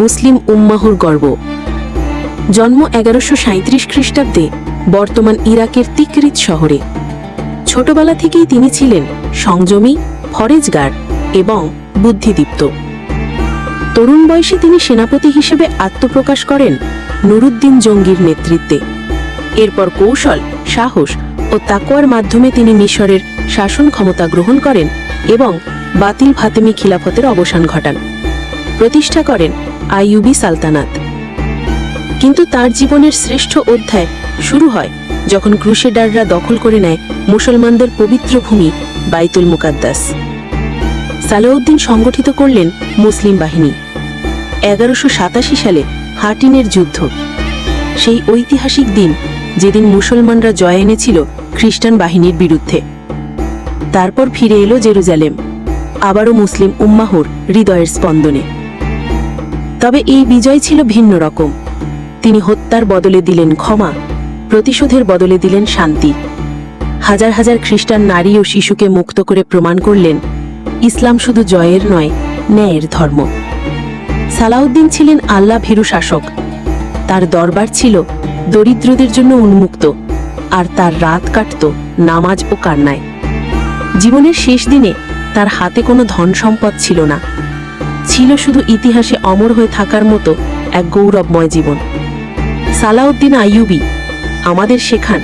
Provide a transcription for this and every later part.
মুসলিম উম্মাহুর গর্ব। জন্ম এগারোশো সাঁত্রিশ খ্রিস্টাব্দে বর্তমান ইরাকের তিকরিত শহরে। ছোটবেলা থেকেই তিনি ছিলেন সংযমী, ফরেজগার এবং বুদ্ধিদীপ্ত। তরুণ বয়সে তিনি সেনাপতি হিসেবে আত্মপ্রকাশ করেন নুরুদ্দিন জঙ্গির নেতৃত্বে। এরপর কৌশল, সাহস ও তাকোয়ার মাধ্যমে তিনি মিশরের শাসন ক্ষমতা গ্রহণ করেন এবং বাতিল ফাতেমি খিলাফতের অবসান ঘটান। প্রতিষ্ঠা করেন আইউবি সালতানাত। কিন্তু তার জীবনের শ্রেষ্ঠ অধ্যায় শুরু হয় যখন ক্রুশেডাররা দখল করে নেয় মুসলমানদের পবিত্র ভূমি বাইতুল মুকাদ্দাস। সালাউদ্দিন সংগঠিত করলেন মুসলিম বাহিনী। এগারোশো সাতাশি সালে হাটিনের যুদ্ধ। সেই ঐতিহাসিক দিন যেদিন মুসলমানরা জয় এনেছিল খ্রিস্টান বাহিনীর বিরুদ্ধে। তারপর ফিরে এলো জেরুজালেম। আবারও মুসলিম উম্মাহর হৃদয়ের স্পন্দনে। তবে এই বিজয় ছিল ভিন্ন রকম। তিনি হত্যার বদলে দিলেন ক্ষমা, প্রতিশোধের বদলে দিলেন শান্তি। হাজার হাজার খ্রিস্টান নারী ও শিশুকে মুক্ত করে প্রমাণ করলেন, ইসলাম শুধু জয়ের নয়, ন্যায়ের ধর্ম। সালাউদ্দিন ছিলেন আল্লাহ ভীরু শাসক। তার দরবার ছিল দরিদ্রদের জন্য উন্মুক্ত, আর তার রাত কাটত নামাজ ও কান্নায়। জীবনের শেষ দিনে তার হাতে কোনো ধন সম্পদ ছিল না। ছিল শুধু ইতিহাসে অমর হয়ে থাকার মতো এক গৌরবময় জীবন। সালাউদ্দিন আইয়ুবি, আমাদের শেখান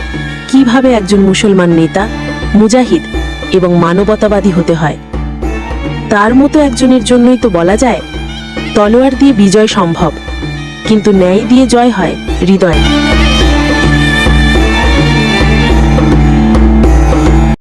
কীভাবে একজন মুসলমান নেতা, মুজাহিদ এবং মানবতাবাদী হতে হয়। তার মতো একজনের জন্যই তো বলা যায়, তলোয়ার দিয়ে বিজয় সম্ভব, কিন্তু ন্যায় দিয়ে জয় হয় হৃদয়।